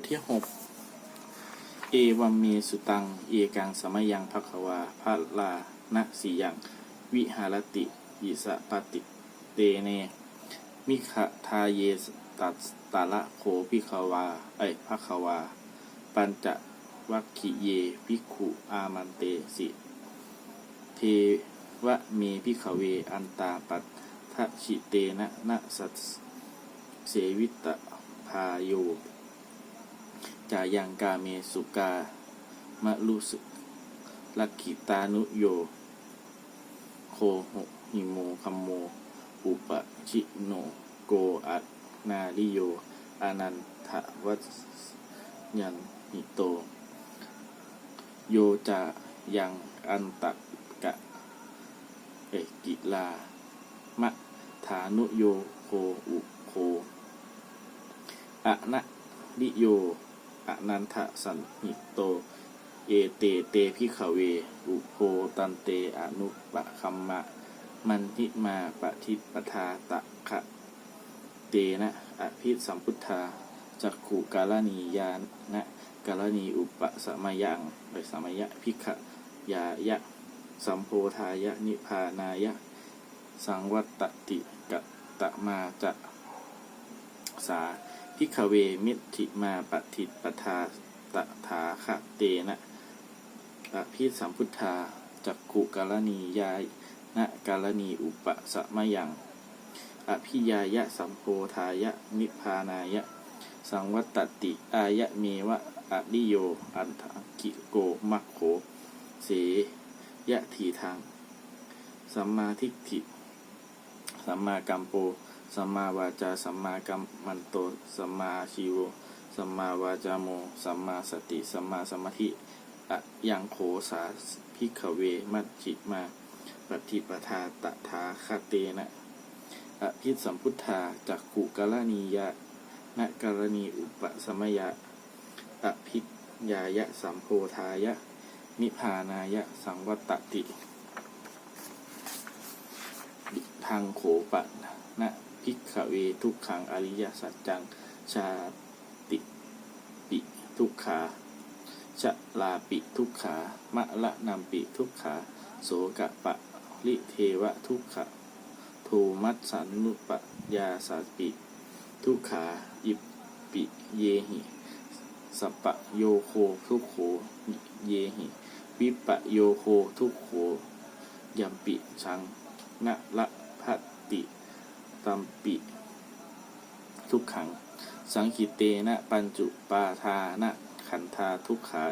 ทที่หกเอวัมเมสุตัง เอกังสมยังภควาพระลานะสียัง วิหารติยิสะปฏิเตเน มิขะทาเยตัสตาละโคพิขวา เอ้ยภควา ปัญจวัคคิเยภิกขุอามันเตสิ เทวะเมพิขเว อันตาปัตทะชิเตนะนะสัสเสวิตะพาโย จายังกาเมสุกามะลุสุลักขิตานุโย โคหกหิโมคัมโม อุปชิโนโกอัตนาลิโย อานันทวัสยันหิโต โยจายังอันตะกะ เอกกิลามะฐานุโยโคอุโคอะนะลิโย อนันทสันหิโต เอเตเตพิขเว อุโคตันเตอนุปะคัมมะ มันทิมาปะทิปทาตะคะเตนะอภิสัมพุทธาจักขุกาลนียานะกาลนีอุปสมัยังไปสมัยะพิขยายะ สัมโพธายะนิพพานายะ สังวัตติกะตะมาจะสา พิขเวมิถิมาปฏิปทาตถาคะเตนะอภิสัมพุทธาจักขุกาลนียายนะกาลนีอุปสมยังอภิยายะสัมโพธายะนิพพานายะ สังวัตติอายะเมวะอริโย อันทกิโกมัคโขเสยะทีทาง สัมมาทิฏฐิสัมมากัมโป สัมมาวาจาสัมมากัมมันโตสัมมาชีวสัมมาวาจาโมสัมมาสติสัมมาสมาธิอะยังโขสาพิกเวมัจจิมาปฏิปทาตถาคเตนะอภิสัมพุทธาจักขุกาลนียะนะกาลนีอุปสมยะอภิยายะสัมโพธายะ นิพพานายะสังวัตติ ทางโขปะนะ พิกขเวทุกขังอริยสัจจังชาติปิทุกขาชะลาปิทุกขามะละนำปิทุกขาโสกะปะลิเทวะทุกขะโทมัสสันุปยาสาปิ ทุกขาอิปปิเยหิสปปะโยโคทุกโขเยหิวิปะโยโคทุกโขยัมปิชังนะละพัตติ ตัมปิ ทุกขัง สังคิเตนะปัญจุปาทานะขันธาทุกขา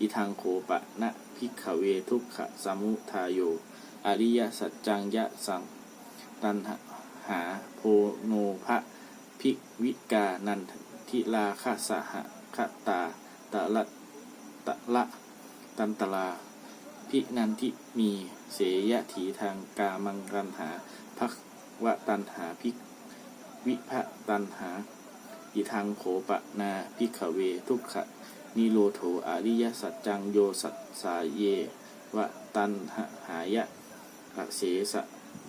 อิทังโคปะนะพิกขเวทุกขะสมุทายโย อริยสัจจังยะสังตันหาโพโนภะภิกวิกานันทิลาคาสหคตาตะละตะละตันตลา พินันทิมีเสยะถีทางกามังรันหาภัก วะตันหาภิกวิภะตันหา อิทังโขปะนาพิกขเว ทุกขะนิโรโถอริยสัจจังโยสัสสาเยวะตันหหายะอเสสะ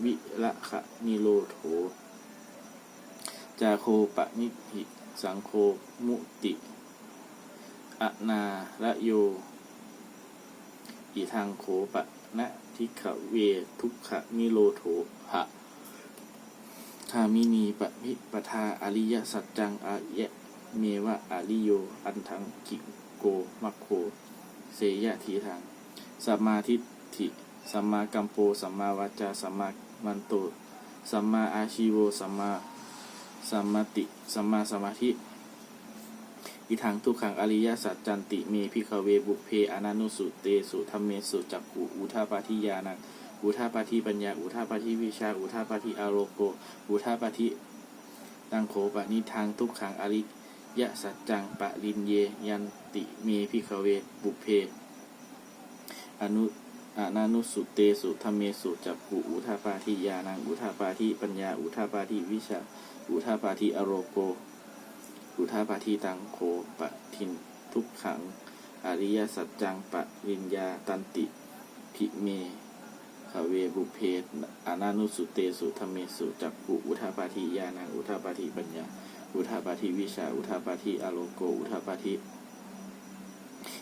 วิละขะนิโรโถจาโคปะนิหิสังโคมุติอนาละโยอีทางโขปะนะทิขเวทุกขะนิโรโถหะ ทามินีปะพิปทาอริยสัจจังอายะเมวะอริโย อันทังกิโกมัคโคเสยะทีทางสัมมาทิฏฐิสัมมากัมโปสัมมาวาจาสัมมามันโตสัมมาอาชีโวสัมมาสัมมาติสัมมาสมาธิอิทังทุกขังอริยสัจจันติเมพิขเวบุเพอนันนุสุเตสุธรรมเมสุจักขุอุทาปาทิยานัง อุทาปาทิปัญญา อุทาปาทิวิชา อุทาปาทิอารโก อุทาปาทิตังโขปะนิทางทุกขังอริยสัจจังปะลินเย ยันติเมพิขเว บุเพ อนุอานานุสุเตสุธรรมเมสุจักขุอุทาปาทิยานัง อุทาปาทิปัญญา อุทาปาทิวิชา อุทาปาทิอโรโก อุทาปาทิตังโคปะทินทุกขัง อริยสัจจังปะริญญาตันติพิเม ขเวบุเพอานานุสุเตสุธรรมเมสุจักขุอุทาปาทิยานังอุทาปาทิปัญญา อุทาปาทิวิชา อุทาปาทิอโลโก อุทาปาทิ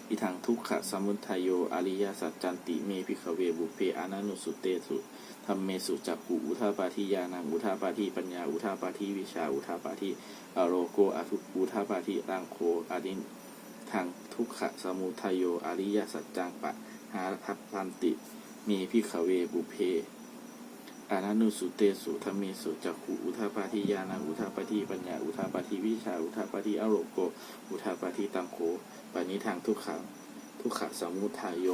อิทังทุกขะสมุทัยโยอริยสัจจันติเมพิขเวบุเพอานานุสุเตสุธรรมเมสุจักขุอุทาปาทิยานังอุทาปาทิปัญญา อุทาปาทิวิชา อุทาปาทิอโลโกอทุอุทาปาทิรังโคอดินทางทุกขะสมุทัยโยอริยสัจจังปะหาทัพพันติ มพิขเวบุเพอานานุสุเตสุธรรมเมสุจักขุอุทาปาทิยานังอุทาปาทิปัญญาอุทาปาทิวิชาอุทาปาทิอโลโกอุทาปาทิตังโคปานิทางทุกขังทุกขสมุทัยโย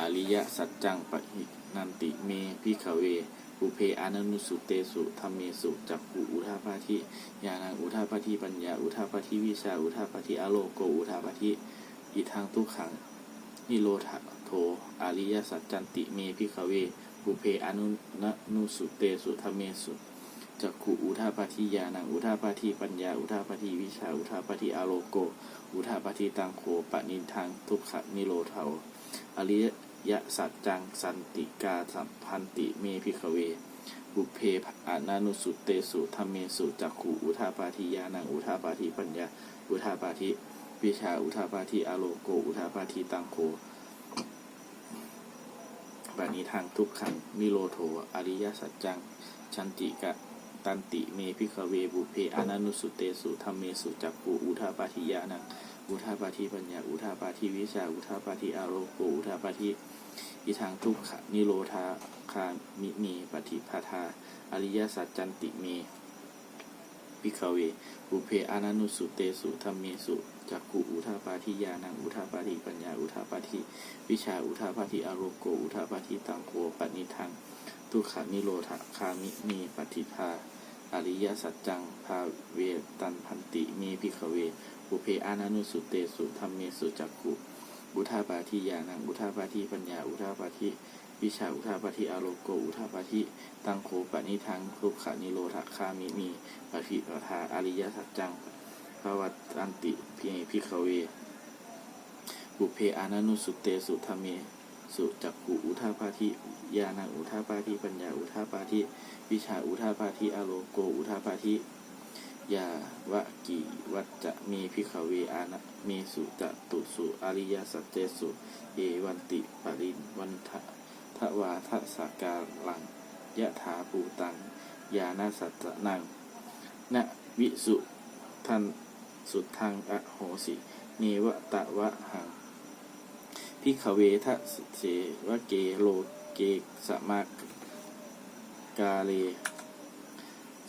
อริยสัจจังปะหินันติเมพิขเวปุเพอานานุสุเตสุธรรมเมสุจักขุอุทาปาทิยานังอุทาปาทิปัญญาอุทาปาทิวิชาอุทาปาทิอโลโกอุทาปาทิอิทางทุกขัง นิโรธโทอริยสัจจันติเมพิขเวปุเพอนุนนุสุเตสุธรรมเมสุจักขุอุทาปาทิยานังอุทาปาทิปัญญาอุทาปาทิวิชาอุทาปาทิอาโลโก อุทาปาทิตังโคปะนินทางทุกขนิโรธาอริยสัจจังสันติกาสัมพันติเมพิขเวบุเพอานานุสุเตสุธรรมเมสุจักขุอุทาปาทิยานังอุทาปาทิปัญญา อุทาปาทิ วิชาอุทาปาทิอโลโก อุทาปาทิตังโคปณิทางทุกขังนิโรโทอริยสัจจัง ชันติกะตันติเมพิขเวบุเพอานานุสุเตสุธรรมเมสุจักขุอุทาปาทิยานังอุทาปาทิปัญญาอุทาปาทิวิชาอุทาปาทิอารโกอุทาปาทิอิทางทุกขะนิโรธาคามิมีปฏิภาทาอริยสัจจันติเมพิขเวบุเพอานานุสุเตสุธรรมเมสุ จักขุอุทาปาทิยานังอุทาปาทิปัญญาอุทาปาทิวิชาอุทาปาทิอารโกอุทาปาทิตังโคปณิทังทุกขานิโรธคามิมีปฏิภาอริยสัจจังภาเวตันพันติมีพิขเวบุเพอานานุสุเตสุธรรมเมสุจักขุอุทาปาทิยานังอุทาปาทิปัญญาอุทาปาทิวิชาอุทาปาทิอารโกอุทาปาทิตังโคปณิทังทุกขานิโรธคามิมีปฏิปทาอริยสัจจัง ภวัตันติพีพิขเว บุเพอานานุสุเตสุธรรมเมสุจักขุอุทาปาทิยานังอุทาปาทิปัญญาอุทาปาทิวิชาอุทาปาทิอโลโกอุทาปาทิยาวะกิวัจจะมีพิขเวอานะเมสุจตุสุอริยสัจเจสุเอวันติปรินวันทะทวาทสากาลังยะถาปูตังยานาสัจจะนังนะวิสุทัน สุดทางอโหสิ เนวตะวะหังพิขเวทะเสวะเกโลเกสมากกาเล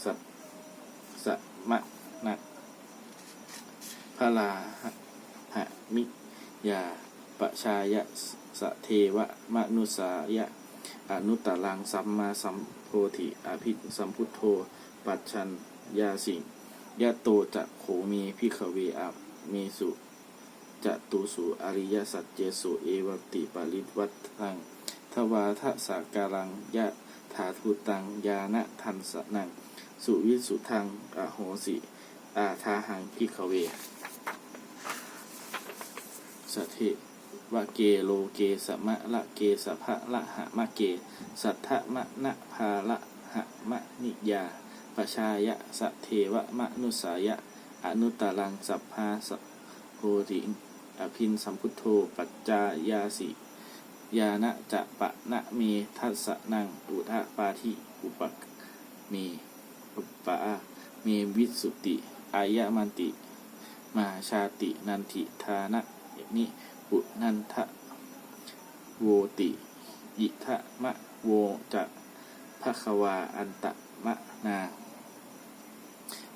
สัตสมะนะพลาหะมิยาปชายะสะเทวะมนุสายะ อนุตตรังสัมมาสัมโพธิอภิสัมพุทโธ ปัจชันยาสิง ยะโตจะโขมีพิขเวอะเมสุจะตุสุอริยสัจเจสุเอวติปาริวัตทังทวาทะสาการังยะถาทุตังยานะทันสนัง สุวิสุทังอโหสิ อาทาหังพิขเวสะเทวะเกโลเกสมะละเกสภะละหะมะเก สัทธะมะนะภาละหะมะนิยา ปชายะสะเทวะมะนุสายะ อนุตตรังสัพพาสโพธิอภินสัมพุทโธปัจจายาสิยานะจะปะนะเมทัสนังอุทะปาทิอุปกเมอุปะเมวิสุติอายะมันติ มาชาตินันทิทานะนิปุนันทะโวติยิทะมะโวจะภะควาอันตะมะนา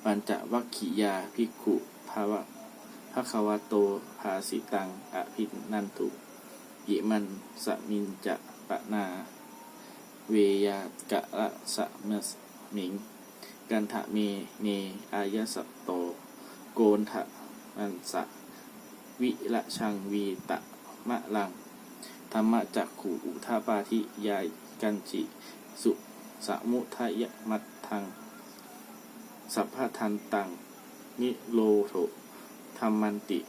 ปัญจวัคคียาภิกขุภาวะภควาโตภาสิตังอภินันตุยิมันสมินจะปะนา เวยากะละสะเมสมิง กันทะเมเนอายสัตโต โกนทะมันสะ วิละชังวีตะมะลัง ธรรมจักขูอุทาปาทิยายกันจิ สุสมุทยมัตทัง สัพพทันตัง นิโรโถธรรมันติ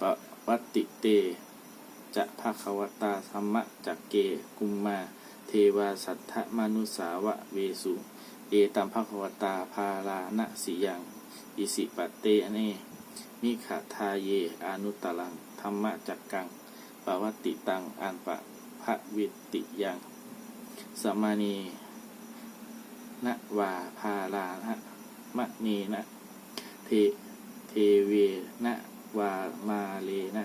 ปวัตติเต จะภาควตาธรรมะจักเก กุมมา เทวาสัทธมนุสาวะเวสุ เอตัมภควตาภาลานะสียังอิสิปะเตเนมิขทาเย อนุตตรัง ธรรมะจักกังปวัตติตัง อันปะพระวิติยังสมานี นะวาภาลานะมะนีนะเทเทเวนะวามาเลนะ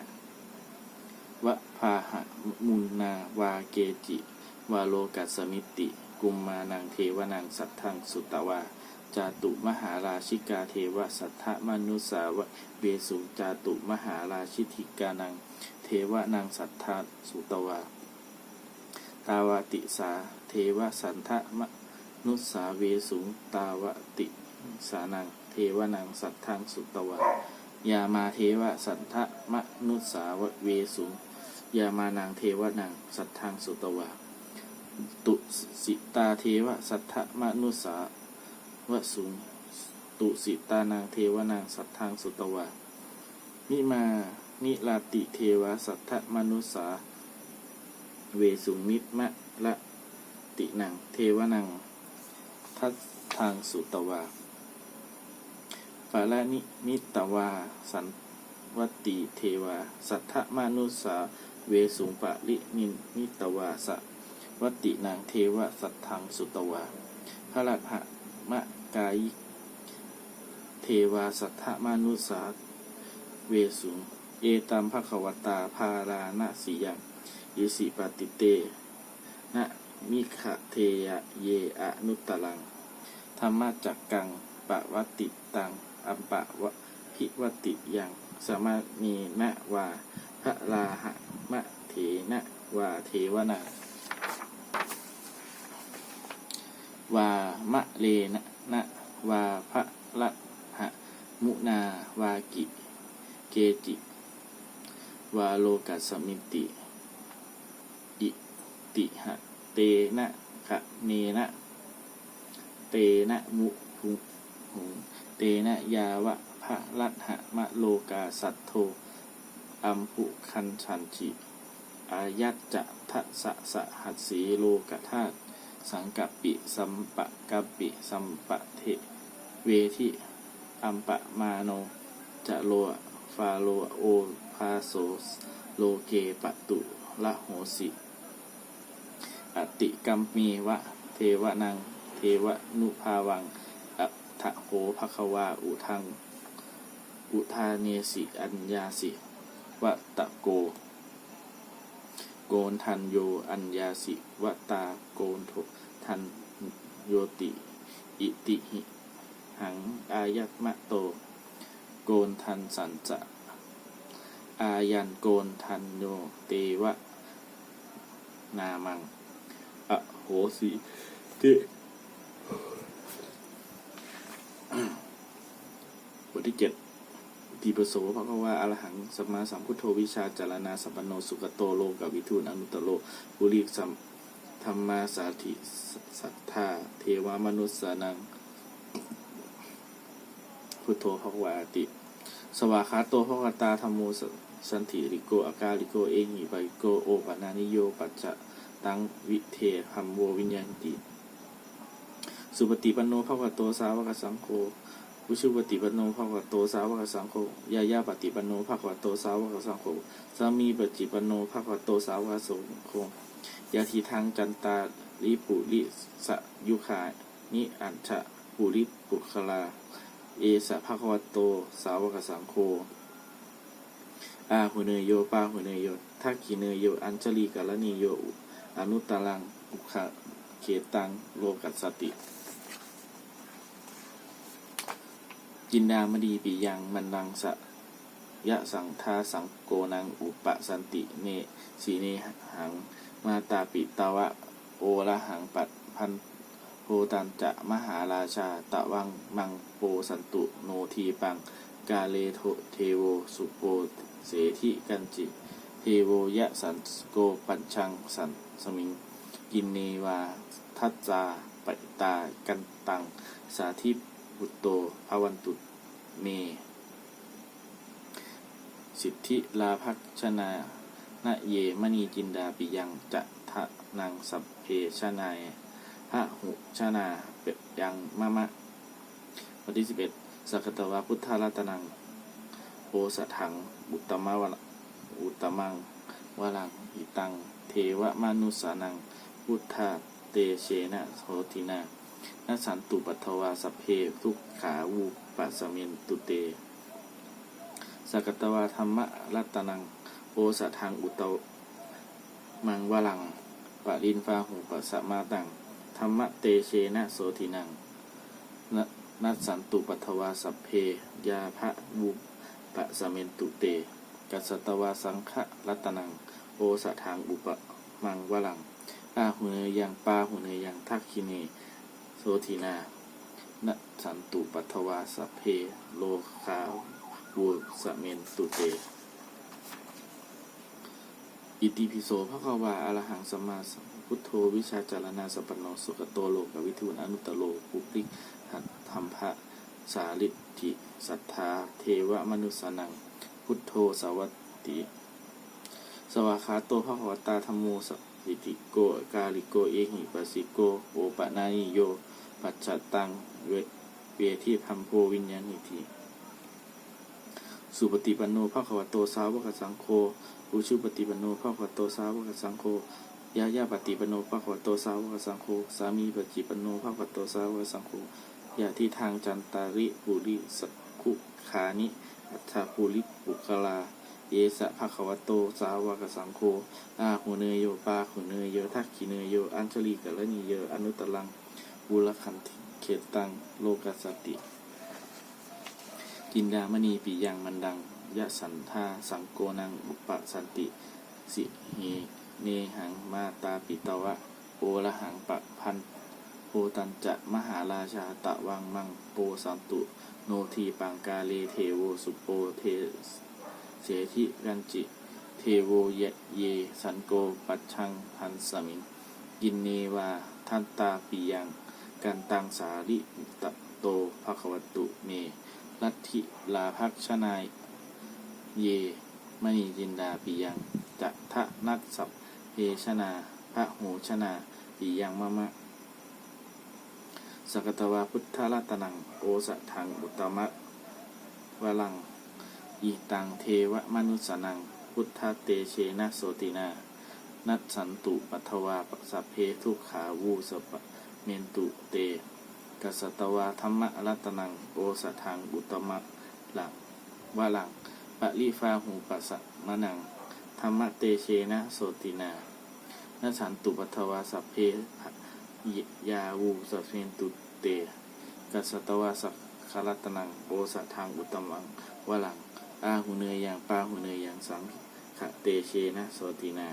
วะพาหะมุนนาวาเกจิ วาโลกัสมิติ กุมมานังเทวานังสัทธังสุตตวาจาตุมหาราชิกาเทวสัทธมนุสาวะเวสุจาตุมหาราชิติกานัง เทวานังสัทธาสุตวา ตาวติสา เทวสันทะม นุสาเวสุงตาวติสานัง เทวนังสัทธังสุตวายามาเทวสันทมนุสาวะเวสุงยามานังเทวนังสัทธังสุตวาตุสิตาเทวสัทธมนุสาวะสุงตุสิตานางเทวนางสัทธังสุตวานิมานิลาติเทวสัทธมนุสาเวสุงมิตมะละตินังเทวนัง ทัตทางสุตวาฟาลานิมิตวา สันวติเทวา สัทธมนุสา เวสุงปะลินินมิตวาสวตินางเทวสัทธังสุตวาพระลัหะมะกายิเทวาสัทธมนุสา เวสุง เอตัมภควตาภารานสียังอิสิปฏิเต นะ มิขะเทยะเยอะนุตตรัง ธรรมจักกัง ปะวติตัง อัปปะวะพิวติยัง สมานีนะวาพระลาหะมะเถนะวาเทวนา วามะเลนะนะวาพระละหะมุนาวากิเกจิ วาโลกัสสมิติ อิติหะ เตนะขะเนนะเตนะมุหุหงเตนะยาวะพระลัทหะมะโลกาสัตโทอัมพุคันชันจิอายัตจะทะสะสะหัสสีโลกธาตุสังกัปปิสัมปะกัปปิสัมปะเทเวทิอัมปะมาโนจะโลฟาโลโอพาโสโลเกปตุละโหสิ อติกัมมีวะ เทวนัง เทวนุภาวังอัทะโหภควาอุทัง อุทาเนสิอัญญาสิวะตะโก โกนทันโยอัญญาสิวะตาโกนโททันโยติ อิติหิ หัง อายัตมะโต โกนทันสันจะอายันโกนทันโยเตวะ นามัง โหสิเตบทที่เจ็ดทีปโสภะคะวาอรหังสัมมาสัมพุทโธวิชาจารณาสัพพโนสุกโตโลกวิทูนอนุตโลบุริสัมธรรมาสาธิสัทธา เทวามนุสสานัง พุทโธภควาติ สวาคาโตภควตาธรรมโมสสันติริโกอากาลิโกเอหิไปโกโอปานานิโย ปัจจะ ตังวิเทหัมโววิญญาณติ สุปฏิปันโนภควโตสาวกสังโฆวุชุปฏิปันโนภควโตสาวกสังโฆยายาปฏิปันโนภควโตสาวกสังโฆสามีปฏิปันโนภควโตสาวกสังโฆยาทีทางจันตาลิปุริสะยุขานิอัญชะปุริปุคลา เอสะภควโตสาวกสังโฆอาหุเนยโยปาหุเนยโยทักขิเนยโย อัญชลีกาลนีโย อนุตตรังอุคเขตังโลกัสสติ จินดามดีปิยังมันนังสะยะสังทาสังโกนังอุปสันติเนสีเนหังมาตาปิตาวะโอละหังปัดพันโพตันจะมหาราชาตะวังมังโปสันตุโนทีปังกาเลโทเทโวสุโปเสธิกันจิ เทโวยะสันโกปัญชังสันสมิง กินเนวาทัจจาปตากันตัง สาธิบุตโตภวันตุเม สิทธิลาภัชนาณเยมณีจินดาปิยังจะทะนังสัพเพชนายพระหุชนาเปยังมะมะบทที่สิบเอ็ดสักตวาพุทธรัตนังโอสถังอุตตมะวะ อุตมังวลังอิตัง เทวมนุสานัง พุทธาเตเชนะโสตินานัสสันตุปัทวาสเพทุกขาวูปัสสมนตุเต สกตวาธรรมรัตนัง โอสถังอุตมังวลังปะรินฟาหูปัสมาตัง ธรรมเตเชนะโสตินังนนัสสันตุปัทวาสเพยาภะวูปะสเมนตุเต กัสตวาสังฆรัตนัง โอสถังอุปมังวลัง อาหุเนยังปาหุเนยังทักคิเน โสทีนานะสันตุปัทวาสเพ โลคาวูสเมนตุเต อิติปิโสภะควาอรหังสัมมาสัมพุทโธวิชาจารณาสัปปโนสุกโตโลกวิทูนอนุตโลปุริหัตธรรมภะสาลิทธิสัทธา เทวมนุสสนัง พุทโธสวัตติ สวากขาโตภะคะวตาธรรมโมสิติโก กาลิโก เอหิปัสสิโก โอปะนานิโย ปัจจัตัง เวเวทีพัมโพวิญญาณิทีสุปฏิปันโนภะควะโตสาวกสังโฆอุชุปฏิปันโนภะควะโตสาวกสังโฆยายาปฏิปันโนภะควะโตสาวกสังโฆ สามีปฏิปันโนภะควะโตสาวกสังโฆยาที่ทางจันตาริปุริสกุขานิ อัฏฐปุริปุกลา เยสะภะคะวะโต สาวกสังโฆอาหูเนยโยปาหูเนยโยทักขิเนยโย อัญชลีกัลนีโยอนุตลังบุรคันธิเขตตัง โลกัสติ กินดามณีปียังมันดัง ยะสันธาสังโกนัง อุปสันติ สิเฮเนหังมาตาปิตวะโอละหังปะพันโพตันจะมหาราชาตะวังมังโปสันตุ โนทีปังกาเลเทโวสุโปเทเสธิรันจิ เทโวเยเย สันโกปัจชังพันสมิง กินเนวา ทันตาปิยังกันตังสาริตโตภควตุเม ลัทธิลาภักชนาย เยมณีจินดาปิยัง จะทะนัดสัพเพชนาพระโหชนาปิยังมะมะ สกตวาพุทธรัตนังโอสถังอุตตมะวลังอีตังเทวมนุสนัง พุทธเตเชนะโสตินา นัสสันตุปัทวาปสัพเพทุกขาวูสปะเมนตุเตกัสตวาธรรมรัตนังโอสถังอุตตมะหลังวลังปะลิฟาหูปัสสะมะนังธรรมเตเชนะโสตินานัสันตุปัทวาสัพเพยยาวูสัพเพนตุ เต กัสตวาสักคารัตนังโอสถังอุตมังวาลัง อาหูเนยยังปาหูเนยยังสังขะเตเชนะโสตินา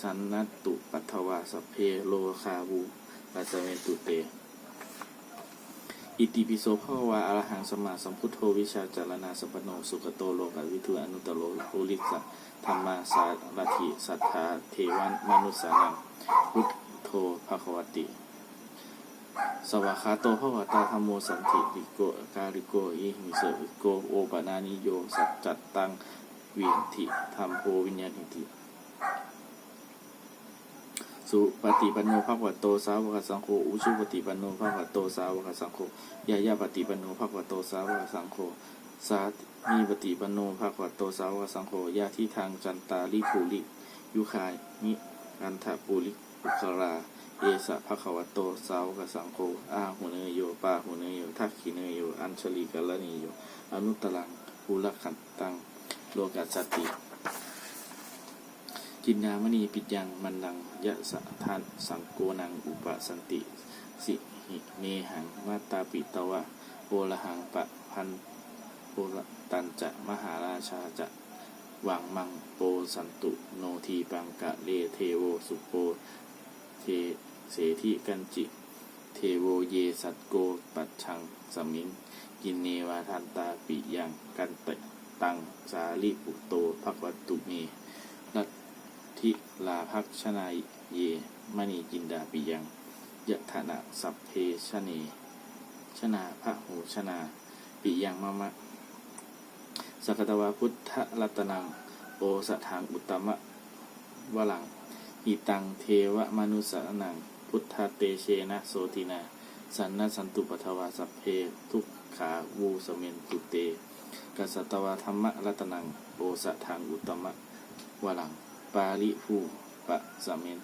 สันนัตตุปัทวาสเพโลคาวูปัสเมนตุเต อิติปิโสภควาอรหังสมมาสัมพุทโธวิชาจารณาสัพโนสุขโตโลกวิทูอนุตโลโอลิสะธรรมาสารถิสัทธาเทวันมนุสสานังพุทโธภควติ สวากขาโตภวตาธรรมโมสันติริโกกาลิโกอิหิเสวิโกโอปนานิโยสัจจัตตังเวินทิธรรมโพวิญญาณิติสุปฏิปันโนภะควะโตสาวกสังโฆอุชุปฏิปันโนภะควะโตสาวกสังโฆยายาปฏิปันโนภะควะโตสาวกสังโฆสามีปฏิปันโนภะควะโตสาวกสังโฆยาที่ทางจันตาลิภูริยุคายนิอันทปุริปุครา เอสะภะคะวะโตสาวกสังโฆอาหุเนยโยปาหุเนยโยทักขิเนยโยอัญชลีกัลนีโยอนุตตรังภูลขันตังโลกัสสติ กินนามณีปิดยังมันนังยะสะทานสังโกนังอุปสันติ สิหิเนหังมาตาปิตวะโอละหังปะพันโอละตันจะมหาราชาจะวังมังโปสันตุ โนทีปังกะเลเทโวสุโปเท เสธิกันจิ เทโวเยสัตโก ปัจชังสมิง กินเนวาทันตาปิยังกันเตตัง สาลิปุโตภควตุเมนัตทิลาภักชนายเยมณีจินดาปิยังยะธนะสัพเพชเนชนาพระหูชนาปิยังมะมะสกตวาพุทธรัตนัง โอสถังอุตตมะวลังอิตังเทวมนุสสนัง พุทธเตเชนะโสตินา สันนสันตุปทวาสัพเพทุกขาวูสเมนตุเตกัสตวาธรรมะรัตนังโอสะทางอุตมะวลัง ปาลิภูปะสะเมน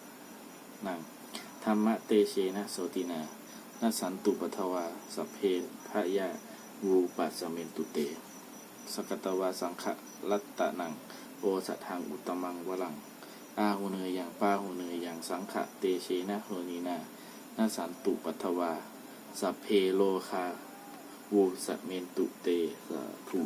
นังธรรมเตเชนะโสตินานาสันตุปทวาสัพเพพะยาวูปัสเมนตุเต สกตวาสังฆรัตตนัง โอสะทางอุตตมังวลัง อาหูเนยอย่างปาหูเนยอย่างสังฆเตเชนะโหนีนานาสันตุปัทวาสัพเพโลคาวูสเมนตุเตสาธุ